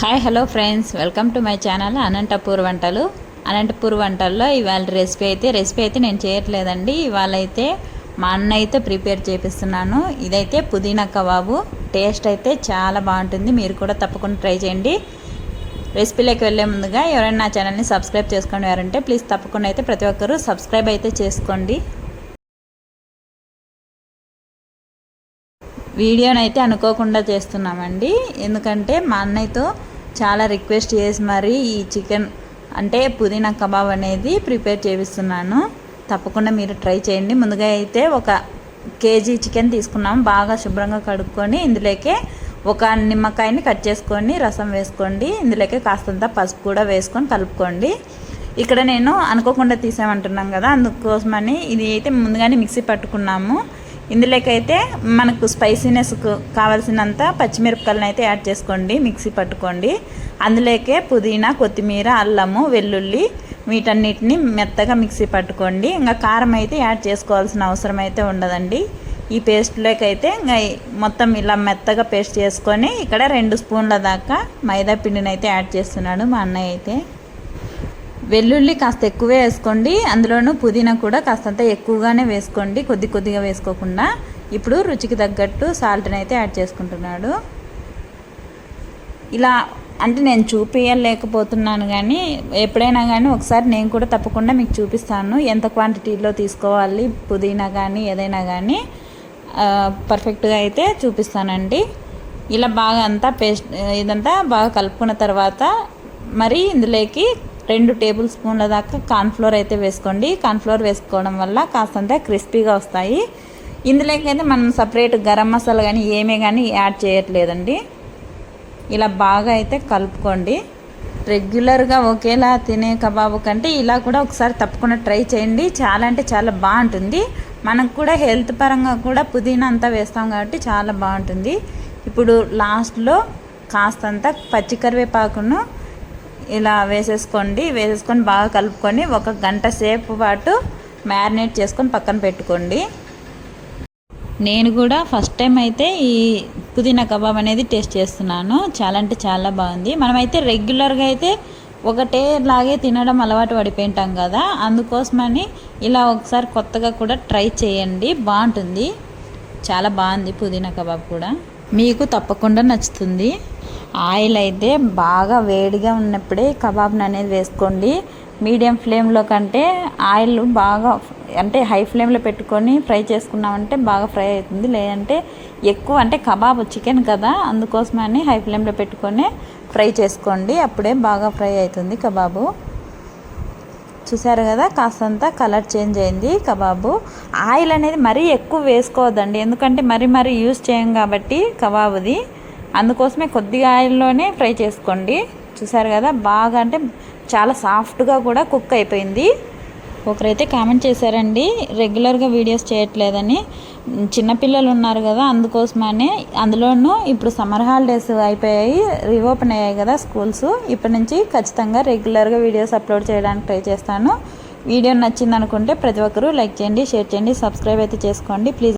Hi hello friends welcome to my channel Anantapur వంటలు అనంతపూర్ వంటల్లో ఇవాళ రెసిపీ అయితే రెసిపీ అయితే నేను చేయట్లేదండి. ఇవాళ అయితే మా అన్న అయితే ప్రిపేర్ చేపిస్తున్నాను. ఇదైతే పుదీనా కబాబు. టేస్ట్ అయితే చాలా బాగుంటుంది. మీరు కూడా తప్పకుండా ట్రై చేయండి. రెసిపీలోకి వెళ్ళే ముందుగా ఎవరైనా నా ఛానల్ని సబ్స్క్రైబ్ చేసుకుని వారంటే ప్లీజ్ తప్పకుండా అయితే ప్రతి ఒక్కరూ సబ్స్క్రైబ్ అయితే చేసుకోండి. వీడియోనైతే అనుకోకుండా చేస్తున్నామండి. ఎందుకంటే మా అన్నయ్యతో చాలా రిక్వెస్ట్ చేసి మరి ఈ చికెన్ అంటే పుదీనా కబాబ్ అనేది ప్రిపేర్ చేపిస్తున్నాను. తప్పకుండా మీరు ట్రై చేయండి. ముందుగా అయితే ఒక కేజీ చికెన్ తీసుకున్నాము బాగా శుభ్రంగా కడుక్కొని ఇందులోకే ఒక నిమ్మకాయని కట్ చేసుకొని రసం వేసుకోండి. ఇందులోకే కాస్తంత పసుపు కూడా వేసుకొని కలుపుకోండి. ఇక్కడ నేను అనుకోకుండా తీసామంటున్నాం కదా. అందుకోసమని ఇది అయితే ముందుగానే మిక్సీ పట్టుకున్నాము. ఇందులోకైతే మనకు స్పైసీనెస్ కావాల్సినంత పచ్చిమిరపకాయలను అయితే యాడ్ చేసుకోండి మిక్సీ పట్టుకోండి. అందులోకే పుదీనా కొత్తిమీర అల్లము వెల్లుల్లి వీటన్నిటిని మెత్తగా మిక్సీ పట్టుకోండి. ఇంకా కారం అయితే యాడ్ చేసుకోవాల్సిన అవసరం అయితే ఉండదండి. ఈ పేస్ట్లోకి అయితే ఇంకా మొత్తం ఇలా మెత్తగా పేస్ట్ చేసుకొని ఇక్కడ రెండు స్పూన్ల దాకా మైదా పిండిని అయితే యాడ్ చేస్తున్నాడు మా అన్నయ్య అయితే. వెల్లుల్లి కాస్త ఎక్కువే వేసుకోండి. అందులోనూ పుదీనా కూడా కాస్తంత ఎక్కువగానే వేసుకోండి. కొద్ది కొద్దిగా వేసుకోకుండా ఇప్పుడు రుచికి తగ్గట్టు సాల్ట్ని అయితే యాడ్ చేసుకుంటున్నాడు. ఇలా అంటే నేను చూపించలేకపోతున్నాను కానీ ఎప్పుడైనా కానీ ఒకసారి నేను కూడా తప్పకుండా మీకు చూపిస్తాను. ఎంత క్వాంటిటీలో తీసుకోవాలి పుదీనా కానీ ఏదైనా కానీ పర్ఫెక్ట్గా అయితే చూపిస్తానండి. ఇలా బాగా అంతా పేస్ట్ ఇదంతా బాగా కలుపుకున్న తర్వాత మరి ఇందులోకి రెండు టేబుల్ స్పూన్ల దాకా కార్న్ఫ్లోర్ అయితే వేసుకోండి. కార్న్ఫ్లోర్ వేసుకోవడం వల్ల కాస్తంత క్రిస్పీగా వస్తాయి. ఇందులోకైతే మనం సపరేట్ గరం మసాలా కానీ ఏమీ కానీ యాడ్ చేయట్లేదండి. ఇలా బాగా అయితే కలుపుకోండి. రెగ్యులర్గా ఒకేలా తినే కబాబు కంటే ఇలా కూడా ఒకసారి తప్పకుండా ట్రై చేయండి. చాలా అంటే చాలా బాగుంటుంది. మనకు కూడా హెల్త్ పరంగా కూడా పుదీనా అంతా వేస్తాం కాబట్టి చాలా బాగుంటుంది. ఇప్పుడు లాస్ట్లో కాస్తంత పచ్చి కరివేపాకును ఇలా వేసేసుకోండి వేసేసుకొని బాగా కలుపుకొని ఒక గంట సేపు పాటు మ్యారినేట్ చేసుకొని పక్కన పెట్టుకోండి. నేను కూడా ఫస్ట్ టైం అయితే ఈ పుదీనా కబాబ్ అనేది టేస్ట్ చేస్తున్నాను. చాలా అంటే చాలా బాగుంది. మనమైతే రెగ్యులర్గా అయితే ఒకటే లాగే తినడం అలవాటు పడిపోయింటాం కదా. అందుకోసమని ఇలా ఒకసారి కొత్తగా కూడా ట్రై చేయండి. బాగుంటుంది. చాలా బాగుంది పుదీనా కబాబ్ కూడా. మీకు తప్పకుండా నచ్చుతుంది. ఆయిల్ అయితే బాగా వేడిగా ఉన్నప్పుడే కబాబ్ని అనేది వేసుకోండి. మీడియం ఫ్లేమ్లో కంటే ఆయిల్ బాగా అంటే హై ఫ్లేమ్లో పెట్టుకొని ఫ్రై చేసుకున్నామంటే బాగా ఫ్రై అవుతుంది. లేదంటే ఎక్కువ అంటే కబాబ్ చికెన్ కదా అందుకోసమని హై ఫ్లేమ్లో పెట్టుకొని ఫ్రై చేసుకోండి. అప్పుడే బాగా ఫ్రై అవుతుంది కబాబు. చూసారు కదా కాస్తంత కలర్ చేంజ్ అయింది కబాబు. ఆయిల్ అనేది మరీ ఎక్కువ వేసుకోవద్దండి. ఎందుకంటే మరీ మరీ యూజ్ చేయం కాబట్టి కబాబుది. అందుకోసమే కొద్దిగా ఆయిల్లోనే ఫ్రై చేసుకోండి. చూసారు కదా బాగా అంటే చాలా సాఫ్ట్గా కూడా కుక్ అయిపోయింది. ఒకరైతే కామెంట్ చేశారండి రెగ్యులర్గా వీడియోస్ చేయట్లేదని. చిన్నపిల్లలు ఉన్నారు కదా అందుకోసమనే. అందులోనూ ఇప్పుడు సమ్మర్ హాలిడేస్ అయిపోయాయి రీఓపెన్ అయ్యాయి కదా స్కూల్స్. ఇప్పటి నుంచి ఖచ్చితంగా రెగ్యులర్గా వీడియోస్ అప్లోడ్ చేయడానికి ట్రై చేస్తాను. వీడియో నచ్చింది అనుకుంటే ప్రతి ఒక్కరూ లైక్ చేయండి షేర్ చేయండి సబ్స్క్రైబ్ అయితే చేసుకోండి. ప్లీజ్